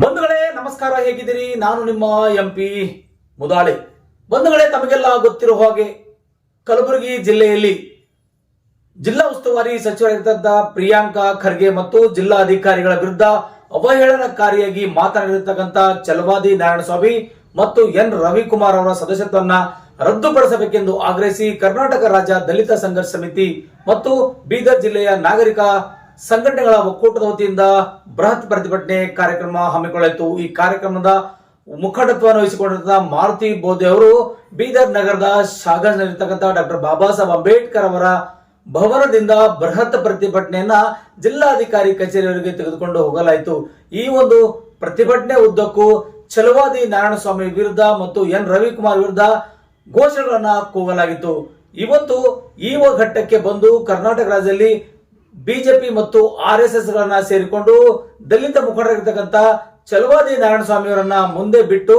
ಬಂಧುಗಳೇ, ನಮಸ್ಕಾರ ಹೇಗಿದ್ದೀರಿ? ನಾನು ನಿಮ್ಮ ಎಂ ಪಿ ಮುದಾಳೆ. ಬಂಧುಗಳೇ, ತಮಗೆಲ್ಲ ಗೊತ್ತಿರುವ ಹಾಗೆ ಕಲಬುರಗಿ ಜಿಲ್ಲೆಯಲ್ಲಿ ಜಿಲ್ಲಾ ಉಸ್ತುವಾರಿ ಸಚಿವರಾಗಿದ್ದ ಪ್ರಿಯಾಂಕಾ ಖರ್ಗೆ ಮತ್ತು ಜಿಲ್ಲಾಧಿಕಾರಿಗಳ ವಿರುದ್ಧ ಅವಹೇಳನಕಾರಿಯಾಗಿ ಮಾತನಾಡಿರತಕ್ಕಂಥ ಚಲವಾದಿ ನಾರಾಯಣಸ್ವಾಮಿ ಮತ್ತು ಎನ್. ರವಿಕುಮಾರ್ ಅವರ ಸದಸ್ಯತ್ವವನ್ನ ರದ್ದುಪಡಿಸಬೇಕೆಂದು ಆಗ್ರಹಿಸಿ ಕರ್ನಾಟಕ ರಾಜ್ಯ ದಲಿತ ಸಂಘರ್ಷ ಸಮಿತಿ ಮತ್ತು ಬೀದರ್ ಜಿಲ್ಲೆಯ ನಾಗರಿಕ ಸಂಘಟನೆಗಳ ಒಕ್ಕೂಟದ ವತಿಯಿಂದ ಬೃಹತ್ ಪ್ರತಿಭಟನೆ ಕಾರ್ಯಕ್ರಮ ಹಮ್ಮಿಕೊಳ್ಳಲಾಯಿತು. ಈ ಕಾರ್ಯಕ್ರಮದ ಮುಖಂಡತ್ವವನ್ನು ವಹಿಸಿಕೊಂಡಿದ್ದ ಮಾರುತಿ ಬೋಧೆ ಅವರು ಬೀದರ್ ನಗರದ ಶಾಗರ್ನಲ್ಲಿರ್ತಕ್ಕಂಥ ಡಾಕ್ಟರ್ ಬಾಬಾ ಸಾಹೇಬ್ ಅಂಬೇಡ್ಕರ್ ಅವರ ಭವನದಿಂದ ಬೃಹತ್ ಪ್ರತಿಭಟನೆಯನ್ನ ಜಿಲ್ಲಾಧಿಕಾರಿ ಕಚೇರಿಯವರಿಗೆ ತೆಗೆದುಕೊಂಡು ಹೋಗಲಾಯಿತು. ಈ ಒಂದು ಪ್ರತಿಭಟನೆ ಉದ್ದಕ್ಕೂ ಛಲವಾದಿ ನಾರಾಯಣಸ್ವಾಮಿ ವಿರುದ್ಧ ಮತ್ತು ಎನ್. ರವಿಕುಮಾರ್ ವಿರುದ್ಧ ಘೋಷಣೆಗಳನ್ನ ಕೂಗಲಾಗಿತ್ತು. ಇವತ್ತು ಈ ಘಟ್ಟಕ್ಕೆ ಬಂದು ಕರ್ನಾಟಕ ರಾಜ್ಯದಲ್ಲಿ ಬಿಜೆಪಿ ಮತ್ತು ಆರ್ ಎಸ್ ಎಸ್ ಗಳನ್ನ ಸೇರಿಕೊಂಡು ದಲಿತ ಮುಖಂಡರಾಗಿರ್ತಕ್ಕಂಥ ಚಲವಾದಿ ನಾರಾಯಣಸ್ವಾಮಿ ಅವರನ್ನ ಮುಂದೆ ಬಿಟ್ಟು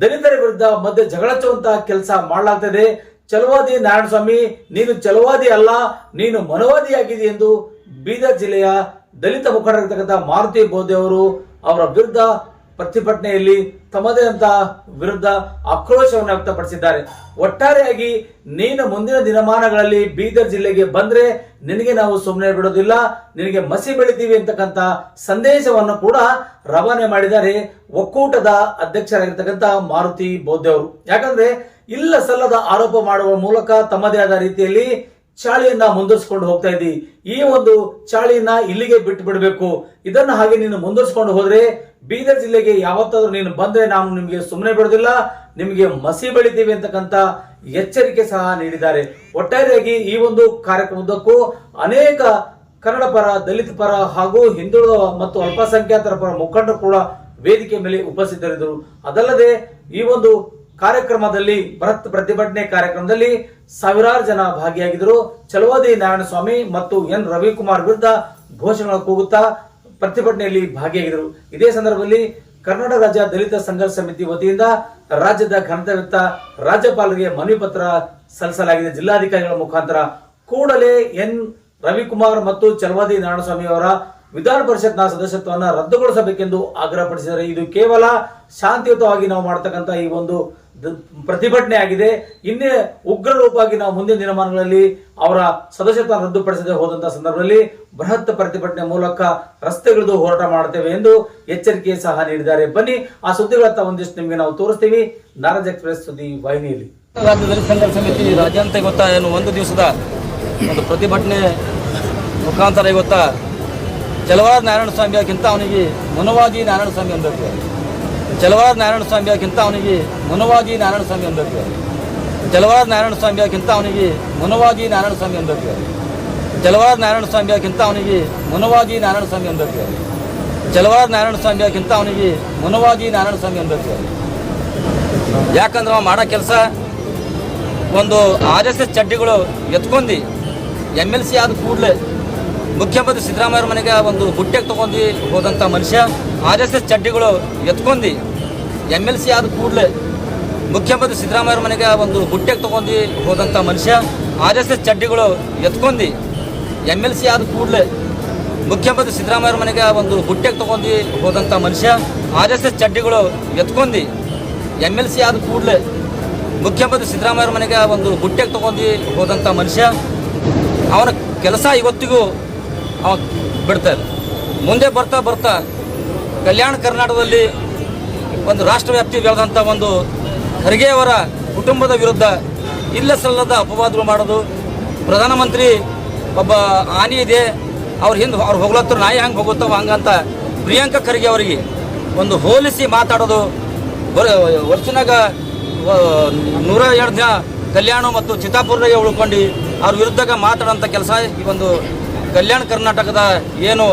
ದಲಿತರ ವಿರುದ್ಧ ಮಧ್ಯೆ ಜಗಳಚ್ಚುವಂತ ಕೆಲಸ ಮಾಡಲಾಗ್ತದೆ. ಚಲವಾದಿ ನಾರಾಯಣಸ್ವಾಮಿ, ನೀನು ಚಲವಾದಿ ಅಲ್ಲ, ನೀನು ಮನವಾದಿಯಾಗಿದೆ ಎಂದು ಬೀದರ್ ಜಿಲ್ಲೆಯ ದಲಿತ ಮುಖಂಡರಾಗಿರ್ತಕ್ಕಂಥ ಮಾರುತಿ ಬೋಧೆ ಅವರು ಅವರ ವಿರುದ್ಧ ಪ್ರತಿಭಟನೆಯಲ್ಲಿ ತಮ್ಮದೇ ಅಂತ ವಿರುದ್ಧ ಆಕ್ರೋಶವನ್ನು ವ್ಯಕ್ತಪಡಿಸಿದ್ದಾರೆ. ಒಟ್ಟಾರೆಯಾಗಿ ನೀನು ಮುಂದಿನ ದಿನಮಾನಗಳಲ್ಲಿ ಬೀದರ್ ಜಿಲ್ಲೆಗೆ ಬಂದ್ರೆ ನಿನಗೆ ನಾವು ಸುಮ್ಮನೆ ಬಿಡೋದಿಲ್ಲ, ನಿನಗೆ ಮಸಿ ಬೆಳಿತೀವಿ ಅಂತಕ್ಕಂಥ ಸಂದೇಶವನ್ನು ಕೂಡ ರವಾನೆ ಮಾಡಿದ್ದಾರೆ ಒಕ್ಕೂಟದ ಅಧ್ಯಕ್ಷರಾಗಿರ್ತಕ್ಕಂಥ ಮಾರುತಿ ಬೌದ್ಧ ಅವರು. ಯಾಕಂದ್ರೆ ಇಲ್ಲ ಸಲ್ಲದ ಆರೋಪ ಮಾಡುವ ಮೂಲಕ ತಮ್ಮದೇ ಆದ ರೀತಿಯಲ್ಲಿ ಚಾಳಿಯನ್ನ ಮುಂದುವರಿಸಿಕೊಂಡು ಹೋಗ್ತಾ ಇದ್ದಿ. ಈ ಒಂದು ಚಾಳಿಯನ್ನ ಇಲ್ಲಿಗೆ ಬಿಟ್ಟು ಬಿಡಬೇಕು. ಇದನ್ನ ಹಾಗೆ ನೀನು ಮುಂದುವರಿಸಿಕೊಂಡು ಹೋದ್ರೆ ಬೀದರ್ ಜಿಲ್ಲೆಗೆ ಯಾವತ್ತಾದ್ರೂ ನೀನು ಬಂದ್ರೆ ನಾವು ನಿಮಗೆ ಸುಮ್ಮನೆ ಬಿಡೋದಿಲ್ಲ, ನಿಮಗೆ ಮಸಿ ಬೆಳಿತೀವಿ ಅಂತಕ್ಕಂಥ ಎಚ್ಚರಿಕೆ ಸಹ ನೀಡಿದ್ದಾರೆ. ಒಟ್ಟಾರೆಯಾಗಿ ಈ ಒಂದು ಕಾರ್ಯಕ್ರಮದಕ್ಕೂ ಅನೇಕ ಕನ್ನಡ ಪರ, ದಲಿತ ಪರ ಹಾಗೂ ಹಿಂದುಳಿದ ಮತ್ತು ಅಲ್ಪಸಂಖ್ಯಾತರ ಪರ ಮುಖಂಡರು ಕೂಡ ವೇದಿಕೆ ಮೇಲೆ ಉಪಸ್ಥಿತರಿದ್ದರು. ಅದಲ್ಲದೆ ಈ ಒಂದು ಕಾರ್ಯಕ್ರಮದಲ್ಲಿ ಬೃಹತ್ ಪ್ರತಿಭಟನೆ ಕಾರ್ಯಕ್ರಮದಲ್ಲಿ ಸಾವಿರಾರು ಜನ ಭಾಗಿಯಾಗಿದ್ದರು. ಚಲವಾದಿ ನಾರಾಯಣಸ್ವಾಮಿ ಮತ್ತು ಎನ್ ರವಿಕುಮಾರ್ ವಿರುದ್ಧ ಘೋಷಣೆಗಳ ಕೂಗುತ್ತಾ ಪ್ರತಿಭಟನೆಯಲ್ಲಿ ಭಾಗಿಯಾಗಿದ್ದರು. ಇದೇ ಸಂದರ್ಭದಲ್ಲಿ ಕರ್ನಾಟಕ ರಾಜ್ಯ ದಲಿತ ಸಂಘರ್ಷ ಸಮಿತಿ ವತಿಯಿಂದ ರಾಜ್ಯದ ಘನತೆಯುಕ್ತ ರಾಜ್ಯಪಾಲರಿಗೆ ಮನವಿ ಪತ್ರ ಸಲ್ಲಿಸಲಾಗಿದೆ. ಜಿಲ್ಲಾಧಿಕಾರಿಗಳ ಮುಖಾಂತರ ಕೂಡಲೇ ಎನ್ ರವಿಕುಮಾರ್ ಮತ್ತು ಚಲವಾದಿ ನಾರಾಯಣಸ್ವಾಮಿ ಅವರ ವಿಧಾನ ಪರಿಷತ್ನ ಸದಸ್ಯತ್ವವನ್ನು ರದ್ದುಗೊಳಿಸಬೇಕೆಂದು ಆಗ್ರಹಪಡಿಸಿದರೆ ಇದು ಕೇವಲ ಶಾಂತಿಯುತವಾಗಿ ನಾವು ಮಾಡತಕ್ಕಂಥ ಈ ಒಂದು ಪ್ರತಿಭಟನೆ ಆಗಿದೆ. ಇನ್ನೇ ಉಗ್ರ ರೂಪವಾಗಿ ನಾವು ಮುಂದಿನ ದಿನಮಾನಗಳಲ್ಲಿ ಅವರ ಸದಸ್ಯತ್ವ ರದ್ದುಪಡಿಸದೆ ಹೋದಂತಹ ಸಂದರ್ಭದಲ್ಲಿ ಬೃಹತ್ ಪ್ರತಿಭಟನೆ ಮೂಲಕ ರಸ್ತೆಗಳದು ಹೋರಾಟ ಮಾಡುತ್ತೇವೆ ಎಂದು ಎಚ್ಚರಿಕೆ ಸಹ ನೀಡಿದ್ದಾರೆ. ಬನ್ನಿ, ಆ ಸುದ್ದಿಗಳತ್ತ ಒಂದಿಷ್ಟು ನಿಮಗೆ ನಾವು ತೋರಿಸ್ತೀವಿ. ನಾರಾಜ್ ಎಕ್ಸ್ಪ್ರೆಸ್ ಸುದ್ದಿ ವಾಹಿನಿಯಲ್ಲಿ. ರಾಜ್ಯದಲ್ಲಿ ಸಂಘರ್ಷ ಸಮಿತಿ ರಾಜ್ಯಾಂತ ಇವತ್ತ ಏನು ಒಂದು ದಿವಸದ ಒಂದು ಪ್ರತಿಭಟನೆ ಮುಖಾಂತರ ಇವತ್ತ ಜಲವಾರ ನಾರಾಯಣ ಸ್ವಾಮಿಗಿಂತ ಅವನಿಗೆ ಮನವಾಗಿ ನಾರಾಯಣ ಸ್ವಾಮಿ ಅನ್ಬೇಕು ಜಲವಾರ ನಾರಾಯಣ ಸ್ವಾಮಿಯಾಗಿಂತ ಅವನಿಗೆ ಮನವಾಗಿ ನಾರಾಯಣ ಸ್ವಾಮಿ ಅನ್ಬೇಕು ಚಲವಾದ ನಾರಾಯಣ ಸ್ವಾಮಿಯಾಗಿಂತ ಅವನಿಗೆ ಮನವಾಗಿ ನಾರಾಯಣ ಸ್ವಾಮಿ ಅನ್ಬೇಕು ಚಲವಾದ ನಾರಾಯಣ ಸ್ವಾಮಿಯಾಗಿಂತ ಅವನಿಗೆ ಮನವಾಗಿ ನಾರಾಯಣ ಸ್ವಾಮಿ ಅನ್ಬೇಕು ಚಲವಾದ ನಾರಾಯಣ ಸ್ವಾಮಿಯಾಗಿಂತ ಅವನಿಗೆ ಮನವಾಗಿ ನಾರಾಯಣ ಸ್ವಾಮಿ ಅನ್ಬೇಕು ಯಾಕಂದ್ರೆ ಅವ ಮಾಡೋ ಕೆಲಸ ಒಂದು ಆರ್ ಎಸ್ ಎಸ್ ಚಡ್ಡಿಗಳು ಎತ್ಕೊಂಡು, ಎಂ ಎಲ್ ಸಿ ಆದ ಕೂಡಲೇ ಮುಖ್ಯಮಂತ್ರಿ ಸಿದ್ದರಾಮಯ್ಯ ಮನೆಗೆ ಒಂದು ಬುಟ್ಟೆಗೆ ತಗೊಂಡು ಹೋದಂಥ ಮನುಷ್ಯ ಆರ್ ಎಸ್ ಎಸ್ ಚಡ್ಡಿಗಳು ಎತ್ಕೊಂಡು ಎಂ ಎಲ್ ಸಿ ಆದ ಕೂಡಲೇ ಮುಖ್ಯಮಂತ್ರಿ ಸಿದ್ದರಾಮಯ್ಯ ಮನೆಗೆ ಒಂದು ಬುಟ್ಟೆಗೆ ತಗೊಂಡು ಹೋದಂಥ ಮನುಷ್ಯ ಆರ್ ಎಸ್ ಎಸ್ ಚಡ್ಡಿಗಳು ಎತ್ಕೊಂಡು ಎಂ ಎಲ್ ಸಿ ಆದ ಕೂಡಲೇ ಮುಖ್ಯಮಂತ್ರಿ ಸಿದ್ದರಾಮಯ್ಯ ಮನೆಗೆ ಒಂದು ಬುಟ್ಟೆಗೆ ತಗೊಂಡು ಹೋದಂಥ ಮನುಷ್ಯ ಆರ್ ಎಸ್ ಎಸ್ ಚಡ್ಡಿಗಳು ಎತ್ಕೊಂಡು ಎಂ ಎಲ್ ಸಿ ಆದ ಕೂಡಲೇ ಮುಖ್ಯಮಂತ್ರಿ ಸಿದ್ದರಾಮಯ್ಯ ಮನೆಗೆ ಒಂದು ಬುಟ್ಟೆಗೆ ತಗೊಂಡು ಹೋದಂಥ ಮನುಷ್ಯ ಅವನ ಕೆಲಸ ಇವತ್ತಿಗೂ ಅವ ಬಿಡ್ತಾ ಇಲ್ಲ. ಮುಂದೆ ಬರ್ತಾ ಬರ್ತಾ ಕಲ್ಯಾಣ ಕರ್ನಾಟಕದಲ್ಲಿ ಒಂದು ರಾಷ್ಟ್ರವ್ಯಾಪ್ತಿ ಬೆಳೆದಂಥ ಒಂದು ಖರ್ಗೆಯವರ ಕುಟುಂಬದ ವಿರುದ್ಧ ಇಲ್ಲ ಸಲ್ಲದ ಅಪವಾದಗಳು ಮಾಡೋದು. ಪ್ರಧಾನಮಂತ್ರಿ ಒಬ್ಬ ಹಾನಿ ಇದೆ, ಅವ್ರ ಹಿಂದೆ ಅವ್ರು ಹೋಗ್ಲತ್ತರ ನಾಯಿ ಹಂಗೆ ಹೋಗುತ್ತವ ಹಂಗಂತ ಪ್ರಿಯಾಂಕಾ ಖರ್ಗೆ ಅವರಿಗೆ ಒಂದು ಹೋಲಿಸಿ ಮಾತಾಡೋದು. ವರ್ಷನಾಗ ನೂರ ಎರಡು ದಿನ ಕಲ್ಯಾಣ ಮತ್ತು ಚಿತ್ತಾಪುರದಾಗ ಉಳ್ಕೊಂಡು ಅವ್ರ ವಿರುದ್ಧಗ ಮಾತಾಡೋಂಥ ಕೆಲಸ ಈ ಒಂದು ಕಲ್ಯಾಣ ಕರ್ನಾಟಕದ ಏನು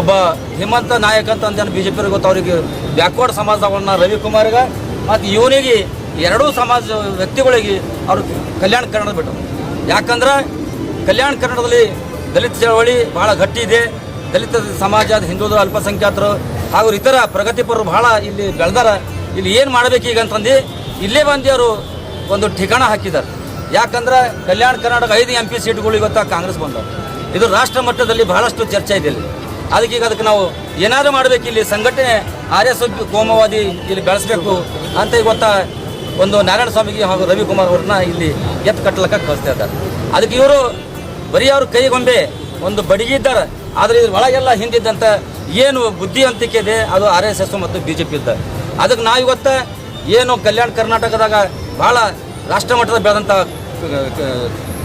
ಒಬ್ಬ ಹಿಮಂತ ನಾಯಕ ಅಂತ ಅಂದೇನು ಬಿ ಜೆ ಪಿ ಗೊತ್ತು. ಅವರಿಗೆ ಬ್ಯಾಕ್ವರ್ಡ್ ಸಮಾಜವನ್ನು ರವಿಕುಮಾರ್ಗೆ ಮತ್ತು ಇವನಿಗೆ ಎರಡೂ ಸಮಾಜ ವ್ಯಕ್ತಿಗಳಿಗೆ ಅವರು ಕಲ್ಯಾಣ ಕನ್ನಡ ಬಿಟ್ಟರು ಯಾಕಂದ್ರೆ ಕಲ್ಯಾಣ ಕನ್ನಡದಲ್ಲಿ ದಲಿತ ಚಳವಳಿ ಭಾಳ ಗಟ್ಟಿ ಇದೆ. ದಲಿತ ಸಮಾಜ, ಹಿಂದುಳಿದ ಅಲ್ಪಸಂಖ್ಯಾತರು ಹಾಗೂ ಇತರ ಪ್ರಗತಿಪರರು ಬಹಳ ಇಲ್ಲಿ ಬೆಳೆದಾರ. ಇಲ್ಲಿ ಏನು ಮಾಡಬೇಕು ಈಗ ಅಂತಂದು, ಇಲ್ಲೇ ಬಂದು ಅವರು ಒಂದು ಠಿಕಾಣ ಹಾಕಿದ್ದಾರೆ ಯಾಕಂದ್ರೆ ಕಲ್ಯಾಣ ಕರ್ನಾಟಕ ಐದು ಎಂ ಪಿ ಸೀಟ್ಗಳು ಇವತ್ತು ಕಾಂಗ್ರೆಸ್ ಬಂದವು ಇದು ರಾಷ್ಟ್ರ ಮಟ್ಟದಲ್ಲಿ ಬಹಳಷ್ಟು ಚರ್ಚೆ ಇದೆ ಇಲ್ಲಿ. ಅದಕ್ಕೆ ಈಗ ಅದಕ್ಕೆ ನಾವು ಏನಾದರೂ ಮಾಡಬೇಕು ಇಲ್ಲಿ ಸಂಘಟನೆ ಆರ್ ಎಸ್ ಕೋಮವಾದಿ ಇಲ್ಲಿ ಬೆಳೆಸಬೇಕು ಅಂತ ಇವತ್ತ ಒಂದು ನಾರಾಯಣ ಸ್ವಾಮಿಗೆ ಹಾಗೂ ರವಿಕುಮಾರ್ ಅವ್ರನ್ನ ಇಲ್ಲಿ ಎತ್ತು ಕಟ್ಟಲಕ್ಕ ಕಳಿಸ್ತಾ ಇದ್ದಾರೆ. ಅದಕ್ಕೆ ಇವರು ಬರೀ ಅವ್ರ ಕೈಗೊಂಬೆ ಒಂದು ಬಡಿಗೆ ಇದ್ದಾರೆ. ಆದರೆ ಇದ್ರ ಒಳಗೆಲ್ಲ ಹಿಂದಿದ್ದಂಥ ಏನು ಬುದ್ಧಿವಂತಿಕೆ ಇದೆ, ಅದು ಆರ್ ಎಸ್ ಎಸ್ ಮತ್ತು ಬಿ ಜೆ ಪಿ ಇದ್ದ ಅದಕ್ಕೆ ನಾವು ಇವತ್ತು ಏನು ಕಲ್ಯಾಣ ಕರ್ನಾಟಕದಾಗ ಭಾಳ ರಾಷ್ಟ್ರ ಮಟ್ಟದ ಬೆಳೆದಂಥ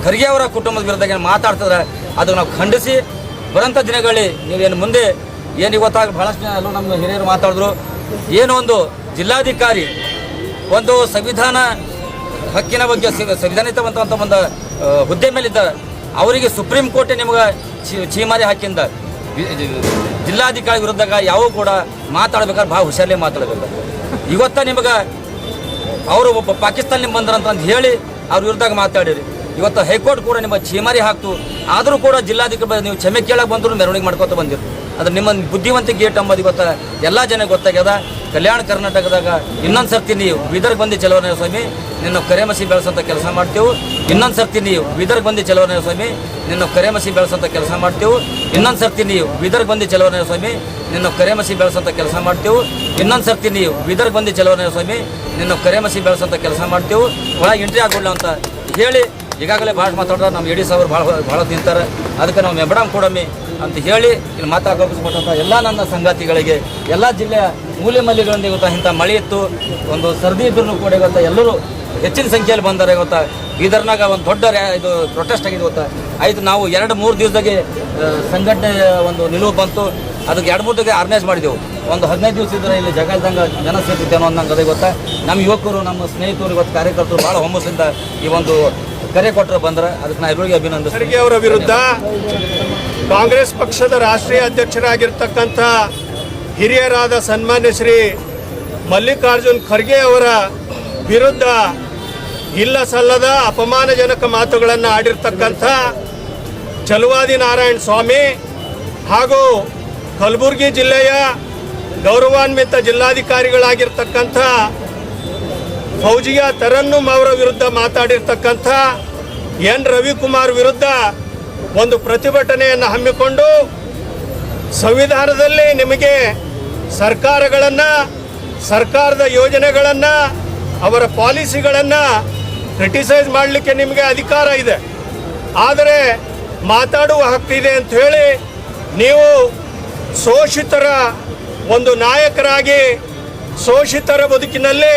ಖರ್ಗೆ ಅವರ ಕುಟುಂಬದ ವಿರುದ್ಧ ಏನು ಮಾತಾಡ್ತಿದ್ರೆ ಅದು ನಾವು ಖಂಡಿಸಿ. ಬರೋಂಥ ದಿನಗಳಲ್ಲಿ ನೀವೇನು ಮುಂದೆ ಏನು ಇವತ್ತಾಗ ಬಹಳಷ್ಟು ಜನ ಎಲ್ಲರೂ ನಮ್ಮ ಹಿರಿಯರು ಮಾತಾಡಿದ್ರು. ಏನೋ ಒಂದು ಜಿಲ್ಲಾಧಿಕಾರಿ ಒಂದು ಸಂವಿಧಾನ ಹಕ್ಕಿನ ಬಗ್ಗೆ ಸಂವಿಧಾನಿತವಂತ ಒಂದು ಹುದ್ದೆ ಮೇಲಿದ್ದ ಅವರಿಗೆ ಸುಪ್ರೀಂ ಕೋರ್ಟ್ ನಿಮ್ಗೆ ಛೀಮಾರಿ ಹಾಕಿಂದ ಜಿಲ್ಲಾಧಿಕಾರಿ ವಿರುದ್ಧ ಯಾವ ಕೂಡ ಮಾತಾಡ್ಬೇಕಾದ್ರೆ ಭಾಳ ಹುಷಾರಲ್ಲೇ ಮಾತಾಡಬೇಕು. ಇವತ್ತ ನಿಮಗೆ ಅವರು ಒಬ್ಬ ಪಾಕಿಸ್ತಾನ ಬಂದ್ರಂತ ಹೇಳಿ ಅವ್ರ ವಿರುದ್ಧ ಮಾತಾಡಿರಿ. ಇವತ್ತು ಹೈಕೋರ್ಟ್ ಕೂಡ ನಿಮ್ಮ ಛೀಮಾರಿ ಹಾಕ್ತು. ಆದರೂ ಕೂಡ ಜಿಲ್ಲಾಧಿಕಾರಿ ನೀವು ಕ್ಷಮೆ ಕೇಳಕ್ಕೆ ಬಂದರು ಮೆರವಣಿಗೆ ಮಾಡ್ಕೊತ ಬಂದಿರು. ಅದು ನಿಮ್ಮ ಬುದ್ಧಿವಂತಿಕೆ ಗೇಟ್ ಅಂಬೋದು ಇವತ್ತು ಎಲ್ಲ ಜನ ಗೊತ್ತಾಗ್ಯದ. ಕಲ್ಯಾಣ ಕರ್ನಾಟಕದಾಗ ಇನ್ನೊಂದು ಸರ್ತಿ ನೀವು ಬೀದರ್ಗೆ ಬಂದು ಸ್ವಾಮಿ, ನಿನ್ನ ಕರೆಮಸಿ ಬೆಳೆಸೋಂಥ ಕೆಲಸ ಮಾಡ್ತೇವೆ. ಇನ್ನೊಂದು ಸರ್ತಿ ನೀವು ಬೀದರ್ಗೆ ಬಂದು ಸ್ವಾಮಿ, ನಿನ್ನ ಕರೆಮಸಿ ಬೆಳೆಸೋಂಥ ಕೆಲಸ ಮಾಡ್ತೇವೆ. ಇನ್ನೊಂದು ಸರ್ತಿ ನೀವು ಬೀದರ್ಗೆ ಬಂದು ಸ್ವಾಮಿ, ನಿನ್ನ ಕರೆಮಸಿ ಬೆಳೆಸೋಂಥ ಕೆಲಸ ಮಾಡ್ತೇವೆ. ಇನ್ನೊಂದು ಸರ್ತಿ ನೀವು ಬೀದರ್ಗೆ ಬಂದು ಸ್ವಾಮಿ, ನಿನ್ನ ಕರೆಮಸಿ ಬೆಳೆಸೋಂಥ ಕೆಲಸ ಮಾಡ್ತೀವಿ. ಒಳಗೆ ಎಂಟ್ರಿ ಆಗೋಲ್ಲ ಅಂತ ಹೇಳಿ ಈಗಾಗಲೇ ಭಾಳ ಮಾತಾಡೋದು ನಮ್ಮ ಎಡಿ ಸಾವಿರ ಭಾಳ ಭಾಳ ತಿಂತಾರೆ. ಅದಕ್ಕೆ ನಾವು ಮೆಬಡಮ್ ಕೊಡಮ್ಮಿ ಅಂತ ಹೇಳಿ ಇಲ್ಲಿ ಮಾತಾಡೋಕ್ಕೊಟ್ಟಂಥ ಎಲ್ಲ ನನ್ನ ಸಂಗಾತಿಗಳಿಗೆ, ಎಲ್ಲ ಜಿಲ್ಲೆಯ ಮೂಲೆ ಮಲ್ಲಿಗಳೊಂದಿಗೆ ಇವತ್ತು ಇಂಥ ಮಳೆ ಇತ್ತು, ಒಂದು ಸರ್ದಿ ಇದ್ರೂ ಕೂಡ ಇವತ್ತು ಎಲ್ಲರೂ ಹೆಚ್ಚಿನ ಸಂಖ್ಯೆಯಲ್ಲಿ ಬಂದರೆ ಗೊತ್ತಾ, ಬೀದರ್ನಾಗ ಒಂದು ದೊಡ್ಡ ಇದು ಪ್ರೊಟೆಸ್ಟ್ ಆಗಿದೆ ಗೊತ್ತಾ. ಆಯ್ತು ನಾವು ಎರಡು, ಮೂರು ದಿವಸದಾಗೆ ಸಂಘಟನೆ ಒಂದು ನಿಲುವು ಬಂತು. ಅದಕ್ಕೆ ಎರಡು, ಮೂರು ದಿವಸ ಆರ್ಗನೈಸ್ ಮಾಡಿದೆವು. ಒಂದು ಹದಿನೈದು ದಿವಸ ಇದ್ರೆ ಇಲ್ಲಿ ಜಗಲ್ದಂಗೆ ಜನ ಸೇರ್ತಿದ್ದೇನೋ ಅನ್ನಂಗೆ ಅದೇ ಗೊತ್ತಾ. ನಮ್ಮ ಯುವಕರು, ನಮ್ಮ ಸ್ನೇಹಿತರು, ಇವತ್ತು ಕಾರ್ಯಕರ್ತರು ಭಾಳ ಹುಮ್ಮಸ್ಸಿಂದ ಈ ಒಂದು ಕರೆ ಕೊಟ್ಟರು ಬಂದ್ರೆ ಅದಕ್ಕೆ ನಾ ಎಲ್ಲರಿಗೆ ಅಭಿನಂದನೆ ಖರ್ಗೆ ಅವರ ವಿರುದ್ಧ ಕಾಂಗ್ರೆಸ್ ಪಕ್ಷದ ರಾಷ್ಟ್ರೀಯ ಅಧ್ಯಕ್ಷರಾಗಿರ್ತಕ್ಕಂಥ ಹಿರಿಯರಾದ ಸನ್ಮಾನ್ಯ ಶ್ರೀ ಮಲ್ಲಿಕಾರ್ಜುನ್ ಖರ್ಗೆ ಅವರ ವಿರುದ್ಧ ಇಲ್ಲ ಸಲ್ಲದ ಅಪಮಾನಜನಕ ಮಾತುಗಳನ್ನು ಆಡಿರ್ತಕ್ಕಂಥ ಚಲುವಾದಿ ನಾರಾಯಣ ಸ್ವಾಮಿ ಹಾಗೂ ಕಲಬುರಗಿ ಜಿಲ್ಲೆಯ ಗೌರವಾನ್ವಿತ ಜಿಲ್ಲಾಧಿಕಾರಿಗಳಾಗಿರ್ತಕ್ಕಂಥ ಫೌಜಿಯಾ ತರನ್ನುಮ್ ಅವರ ವಿರುದ್ಧ ಮಾತಾಡಿರ್ತಕ್ಕಂಥ ಎನ್ ರವಿಕುಮಾರ್ ವಿರುದ್ಧ ಒಂದು ಪ್ರತಿಭಟನೆಯನ್ನು ಹಮ್ಮಿಕೊಂಡು ಸಂವಿಧಾನದಲ್ಲಿ ನಿಮಗೆ ಸರ್ಕಾರಗಳನ್ನು, ಸರ್ಕಾರದ ಯೋಜನೆಗಳನ್ನು, ಅವರ ಪಾಲಿಸಿಗಳನ್ನು ಕ್ರಿಟಿಸೈಸ್ ಮಾಡಲಿಕ್ಕೆ ನಿಮಗೆ ಅಧಿಕಾರ ಇದೆ. ಆದರೆ ಮಾತಾಡುವ ಹಕ್ಕಿದೆ ಅಂತ ಹೇಳಿ ನೀವು ಶೋಷಿತರ ಒಂದು ನಾಯಕರಾಗಿ, ಶೋಷಿತರ ಬದುಕಿನಲ್ಲಿ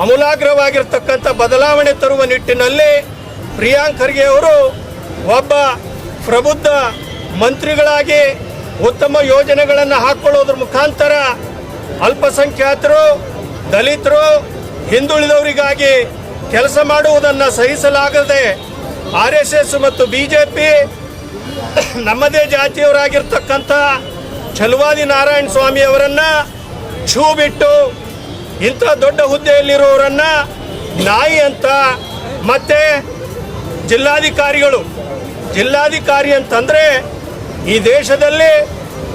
ಅಮೂಲಾಗ್ರವಾಗಿರ್ತಕ್ಕಂಥ ಬದಲಾವಣೆ ತರುವ ನಿಟ್ಟಿನಲ್ಲಿ ಪ್ರಿಯಾಂಕ್ ಖರ್ಗೆ ಅವರು ಒಬ್ಬ ಪ್ರಬುದ್ಧ ಮಂತ್ರಿಗಳಾಗಿ ಉತ್ತಮ ಯೋಜನೆಗಳನ್ನು ಹಾಕ್ಕೊಳ್ಳೋದ್ರ ಮುಖಾಂತರ ಅಲ್ಪಸಂಖ್ಯಾತರು, ದಲಿತರು, ಹಿಂದುಳಿದವರಿಗಾಗಿ ಕೆಲಸ ಮಾಡುವುದನ್ನು ಸಹಿಸಲಾಗದೆ ಆರ್ ಎಸ್ ಎಸ್ ಮತ್ತು ಬಿ ಜೆ ಪಿ ನಮ್ಮದೇ ಜಾತಿಯವರಾಗಿರ್ತಕ್ಕಂಥ ಛಲುವಾದಿ ನಾರಾಯಣ ಸ್ವಾಮಿಯವರನ್ನು ಛೂಬಿಟ್ಟು ಛೂ ಬಿಟ್ಟು ಇಂಥ ದೊಡ್ಡ ಹುದ್ದೆಯಲ್ಲಿರುವವರನ್ನ ನಾಯಿ ಅಂತ, ಮತ್ತೆ ಜಿಲ್ಲಾಧಿಕಾರಿಗಳು, ಜಿಲ್ಲಾಧಿಕಾರಿ ಅಂತಂದ್ರೆ ಈ ದೇಶದಲ್ಲಿ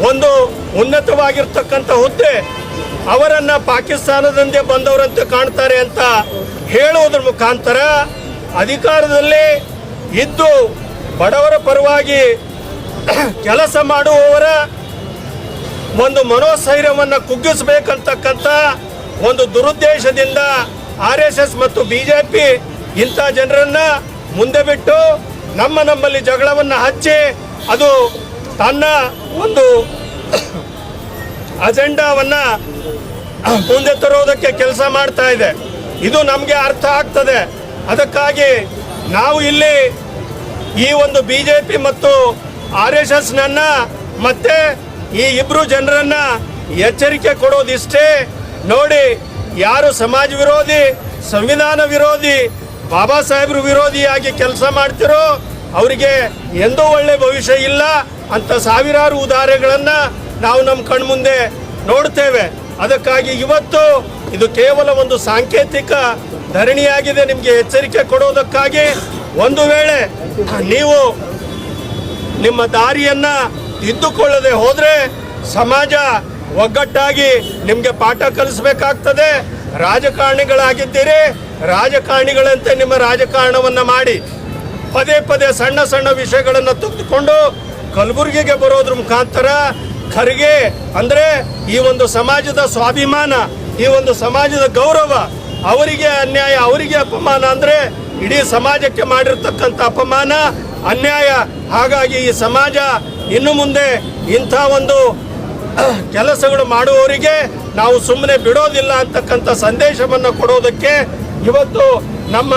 ಒಂದು ಉನ್ನತವಾಗಿರ್ತಕ್ಕಂಥ ಹುದ್ದೆ ಅವರನ್ನ ಪಾಕಿಸ್ತಾನದಂದೇ ಬಂದವರಂತೆ ಕಾಣ್ತಾರೆ ಅಂತ ಹೇಳುವುದರ ಮುಖಾಂತರ ಅಧಿಕಾರದಲ್ಲಿ ಇದ್ದು ಬಡವರ ಪರವಾಗಿ ಕೆಲಸ ಮಾಡುವವರ ಒಂದು ಮನೋಸ್ಥೈರ್ಯವನ್ನು ಕುಗ್ಗಿಸಬೇಕಂತಕ್ಕಂಥ ಒಂದು ದುರುದ್ದೇಶದಿಂದ ಆರ್ ಎಸ್ ಎಸ್ ಮತ್ತು ಬಿ ಜೆ ಪಿ ಇಂಥ ಜನರನ್ನ ಮುಂದೆ ಬಿಟ್ಟು ನಮ್ಮ ನಮ್ಮಲ್ಲಿ ಜಗಳವನ್ನು ಹಚ್ಚಿ ಅದು ತನ್ನ ಒಂದು ಅಜೆಂಡಾವನ್ನು ಮುಂದೆ ತರೋದಕ್ಕೆ ಕೆಲಸ ಮಾಡ್ತಾ ಇದೆ. ಇದು ನಮಗೆ ಅರ್ಥ ಆಗ್ತದೆ. ಅದಕ್ಕಾಗಿ ನಾವು ಇಲ್ಲಿ ಈ ಒಂದು ಬಿ ಜೆ ಪಿ ಮತ್ತು ಆರ್ ಎಸ್ ಎಸ್ನನ್ನು ಮತ್ತೆ ಈ ಇಬ್ರು ಜನರನ್ನು ಎಚ್ಚರಿಕೆ ಕೊಡೋದಿಷ್ಟೇ ನೋಡಿ, ಯಾರು ಸಮಾಜ ವಿರೋಧಿ, ಸಂವಿಧಾನ ವಿರೋಧಿ, ಬಾಬಾ ಸಾಹೇಬ್ರು ವಿರೋಧಿಯಾಗಿ ಕೆಲಸ ಮಾಡ್ತಿರೋ, ಅವರಿಗೆ ಎಂದೂ ಒಳ್ಳೆ ಭವಿಷ್ಯ ಇಲ್ಲ ಅಂತ ಸಾವಿರಾರು ಉದಾಹರಣೆಗಳನ್ನು ನಾವು ನಮ್ಮ ಕಣ್ಮುಂದೆ ನೋಡ್ತೇವೆ. ಅದಕ್ಕಾಗಿ ಇವತ್ತು ಇದು ಕೇವಲ ಒಂದು ಸಾಂಕೇತಿಕ ಧರಣಿಯಾಗಿದೆ. ನಿಮಗೆ ಎಚ್ಚರಿಕೆ ಕೊಡೋದಕ್ಕಾಗಿ ಒಂದು ವೇಳೆ ನೀವು ನಿಮ್ಮ ದಾರಿಯನ್ನ ತಿದ್ದುಕೊಳ್ಳದೆ ಹೋದ್ರೆ ಸಮಾಜ ಒಗ್ಗಟ್ಟಾಗಿ ನಿಮಗೆ ಪಾಠ ಕಲಿಸ್ಬೇಕಾಗ್ತದೆ. ರಾಜಕಾರಣಿಗಳಾಗಿದ್ದೀರಿ. ರಾಜಕಾರಣಿಗಳಂತೆ ನಿಮ್ಮ ರಾಜಕಾರಣವನ್ನ ಮಾಡಿ. ಪದೇ ಪದೇ ಸಣ್ಣ ಸಣ್ಣ ವಿಷಯಗಳನ್ನು ತೆಗೆದುಕೊಂಡು ಕಲಬುರಗಿಗೆ ಬರೋದ್ರ ಮುಖಾಂತರ ಖರ್ಗೆ ಅಂದ್ರೆ ಈ ಒಂದು ಸಮಾಜದ ಸ್ವಾಭಿಮಾನ, ಈ ಒಂದು ಸಮಾಜದ ಗೌರವ, ಅವರಿಗೆ ಅನ್ಯಾಯ, ಅವರಿಗೆ ಅಪಮಾನ ಅಂದ್ರೆ ಇಡೀ ಸಮಾಜಕ್ಕೆ ಮಾಡಿರ್ತಕ್ಕಂಥ ಅಪಮಾನ, ಅನ್ಯಾಯ. ಹಾಗಾಗಿ ಈ ಸಮಾಜ ಇನ್ನು ಮುಂದೆ ಇಂಥ ಒಂದು ಕೆಲಸಗಳು ಮಾಡುವವರಿಗೆ ನಾವು ಸುಮ್ಮನೆ ಬಿಡೋದಿಲ್ಲ ಅಂತಕ್ಕಂಥ ಸಂದೇಶವನ್ನು ಕೊಡೋದಕ್ಕೆ ಇವತ್ತು ನಮ್ಮ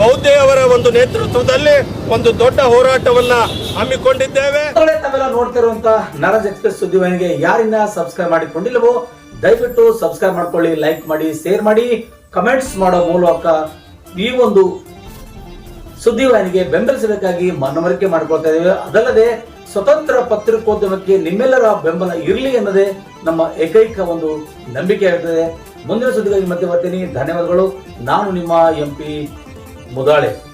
ಬೌದ್ಧೆಯವರ ಒಂದು ನೇತೃತ್ವದಲ್ಲಿ ಒಂದು ದೊಡ್ಡ ಹೋರಾಟವನ್ನ ಹಮ್ಮಿಕೊಂಡಿದ್ದೇವೆ. ತಾವೆಲ್ಲ ನೋಡ್ತಿರುವಂತ ನಾರಾಜ್ ಎಕ್ಸ್ಪ್ರೆಸ್ ಸುದ್ದಿವಾಹಿನಿಗೆ ಯಾರಿಂದ ಸಬ್ಸ್ಕ್ರೈಬ್ ಮಾಡಿಕೊಂಡಿಲ್ಲವೋ, ದಯವಿಟ್ಟು ಸಬ್ಸ್ಕ್ರೈಬ್ ಮಾಡ್ಕೊಳ್ಳಿ, ಲೈಕ್ ಮಾಡಿ, ಶೇರ್ ಮಾಡಿ, ಕಮೆಂಟ್ಸ್ ಮಾಡೋ ಮೂಲಕ ಈ ಒಂದು ಸುದ್ದಿವಾಹಿನಿಗೆ ಬೆಂಬಲಿಸಬೇಕಾಗಿ ಮನವರಿಕೆ ಮಾಡ್ಕೊಳ್ತಾ ಇದ್ದೇವೆ ಅದಲ್ಲದೆ ಸ್ವತಂತ್ರ ಪತ್ರಿಕೋದ್ಯಮಕ್ಕೆ ನಿಮ್ಮೆಲ್ಲರ ಬೆಂಬಲ ಇರಲಿ ಅನ್ನೋದೇ ನಮ್ಮ ಏಕೈಕ ಒಂದು ನಂಬಿಕೆ ಆಗಿರ್ತದೆ ಮುಂದಿನ ಸುದ್ದಿಗಾಗಿ ಮತ್ತೆ ಬರ್ತೀನಿ. ಧನ್ಯವಾದಗಳು. ನಾನು ನಿಮ್ಮ ಎಂ ಪಿ ಮುದಾಳೆ.